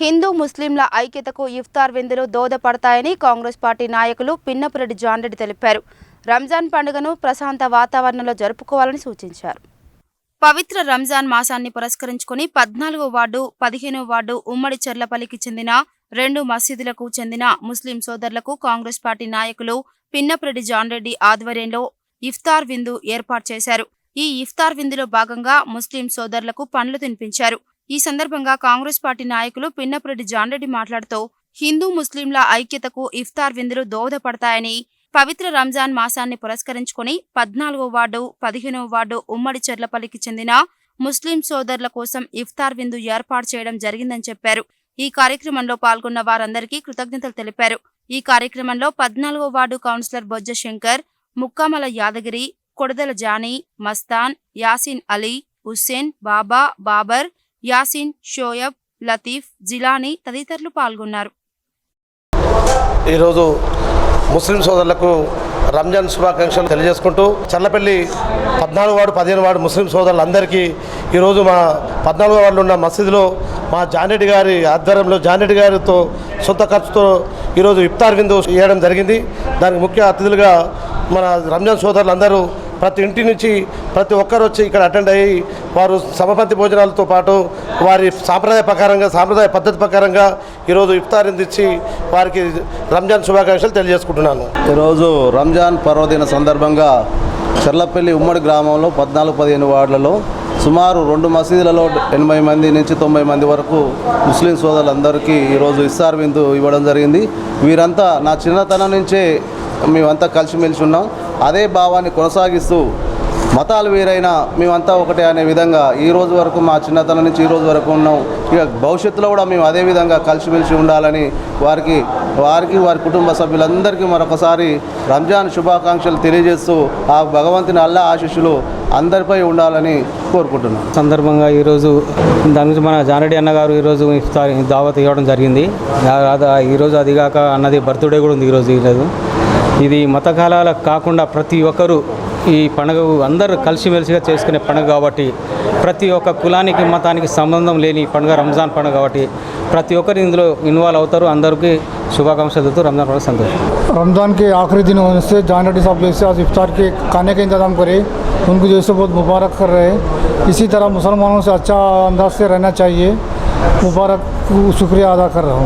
హిందూ ముస్లింల ఐక్యతకు ఇఫ్తార్ విందులు దోదపడతాయని కాంగ్రెస్ పార్టీ నాయకులు పిన్నపురెడ్డి జాన్ రెడ్డి తెలిపారు. రంజాన్ పండుగను ప్రశాంత వాతావరణంలో జరుపుకోవాలని సూచించారు. పవిత్ర రంజాన్ మాసాన్ని పురస్కరించుకుని పద్నాలుగో వార్డు పదిహేనో వార్డు ఉమ్మడి చెర్లపల్లికి చెందిన రెండు మసీదులకు చెందిన ముస్లిం సోదరులకు కాంగ్రెస్ పార్టీ నాయకులు పిన్నపురెడ్డి జాన్ రెడ్డి ఆధ్వర్యంలో ఇఫ్తార్ విందు ఏర్పాటు చేశారు. ఈ ఇఫ్తార్ విందులో భాగంగా ముస్లిం సోదరులకు పండ్లు తినిపించారు. ఈ సందర్భంగా కాంగ్రెస్ పార్టీ నాయకులు పిన్నపురెడ్డి జాన్రెడ్డి మాట్లాడుతూ హిందూ ముస్లింల ఐక్యతకు ఇఫ్తార్ విందులు దోహదపడతాయని పవిత్ర రంజాన్ మాసాన్ని పురస్కరించుకుని పద్నాలుగో వార్డు పదిహేనవ వార్డు ఉమ్మడి చెర్లపల్లికి చెందిన ముస్లిం సోదరుల కోసం ఇఫ్తార్ విందు ఏర్పాటు చేయడం జరిగిందని చెప్పారు. ఈ కార్యక్రమంలో పాల్గొన్న వారందరికీ కృతజ్ఞతలు తెలిపారు. ఈ కార్యక్రమంలో పద్నాలుగో వార్డు కౌన్సిలర్ బొజ్జ శంకర్ ముక్కామల యాదగిరి కొడదల జానీ మస్తాన్ యాసిన్ అలీ హుస్సేన్ బాబా బాబర్ యాసిన్ షోయబ్ లతీఫ్ జిలానీ తదితరులు పాల్గొన్నారు. ఈరోజు ముస్లిం సోదరులకు రంజాన్ శుభాకాంక్షలు తెలియజేసుకుంటూ చల్లపల్లి పద్నాలుగు వాడు పదిహేను వాడు ముస్లిం సోదరులందరికీ ఈరోజు మా పద్నాలుగో వార్డులో ఉన్న మసీదులో మా జానెడ్డి గారి ఆధ్వర్యంలో జానెడ్డి గారితో సొంత ఖర్చుతో ఈరోజు ఇఫ్తార్ విందు చేయడం జరిగింది. దానికి ముఖ్య అతిథులుగా మన రంజాన్ సోదరులందరూ ప్రతి ఇంటి నుంచి ప్రతి ఒక్కరు వచ్చి ఇక్కడ అటెండ్ అయ్యి వారు సమపంతి భోజనాలతో పాటు వారి సాంప్రదాయ ప్రకారంగా సాంప్రదాయ పద్ధతి ప్రకారంగా ఈరోజు ఇఫ్తారిందిచ్చి వారికి రంజాన్ శుభాకాంక్షలు తెలియజేసుకుంటున్నాను. ఈరోజు రంజాన్ పర్వదిన సందర్భంగా చెర్లపల్లి ఉమ్మడి గ్రామంలో పద్నాలుగు పదిహేను వార్డులలో సుమారు రెండు మసీదులలో ఎనభై మంది నుంచి తొంభై మంది వరకు ముస్లిం సోదరులందరికీ ఈరోజు ఇస్తార్ విందు ఇవ్వడం జరిగింది. వీరంతా నా చిన్నతనం నుంచే మేమంతా కలిసిమెలిసి ఉన్నాం. అదే భావాన్ని కొనసాగిస్తూ మతాలు వేరైనా మేమంతా ఒకటే అనే విధంగా ఈ రోజు వరకు మా చిన్నతనం నుంచి ఈ రోజు వరకు ఉన్నాం ఇక భవిష్యత్తులో కూడా మేము అదే విధంగా కలిసిమెలిసి ఉండాలని వారికి వారికి వారి కుటుంబ సభ్యులందరికీ మరొకసారి రంజాన్ శుభాకాంక్షలు తెలియజేస్తూ ఆ భగవంతుని అల్లా ఆశీస్సులు అందరిపై ఉండాలని కోరుకుంటున్నాం. సందర్భంగా ఈరోజు దాని గురించి మన జానరెడ్డి అన్నగారు ఈరోజు ఇఫ్తార్ దావత్ ఇవ్వడం జరిగింది. ఈరోజు అదిగాక అన్నది బర్త్డే కూడా ఉంది ఈరోజు ఈరోజు ఇది మత కాలాలకు కాకుండా ప్రతి ఒక్కరూ ఈ పండుగ అందరూ కలిసిమెలిసిగా చేసుకునే పండుగ కాబట్టి ప్రతి ఒక్క కులానికి మతానికి సంబంధం లేని ఈ పండుగ రంజాన్ పండుగ కాబట్టి ప్రతి ఒక్కరు ఇందులో ఇన్వాల్వ్ అవుతారు అందరికీ శుభాకాంక్షలు తెలుపుతూ రంజాన్ పండుగ సంతోషం रमज़ान के आखिरी दिन होने से जान रेड्डी साहब जैसे आज इफ्तार के खाने का इंतज़ाम करे उनको जैसे बहुत मुबारक कर रहे हैं इसी तरह मुसलमानों से अच्छा अंदाज से रहना चाहिए मुबारक शुक्रिया अदा कर रहा हूँ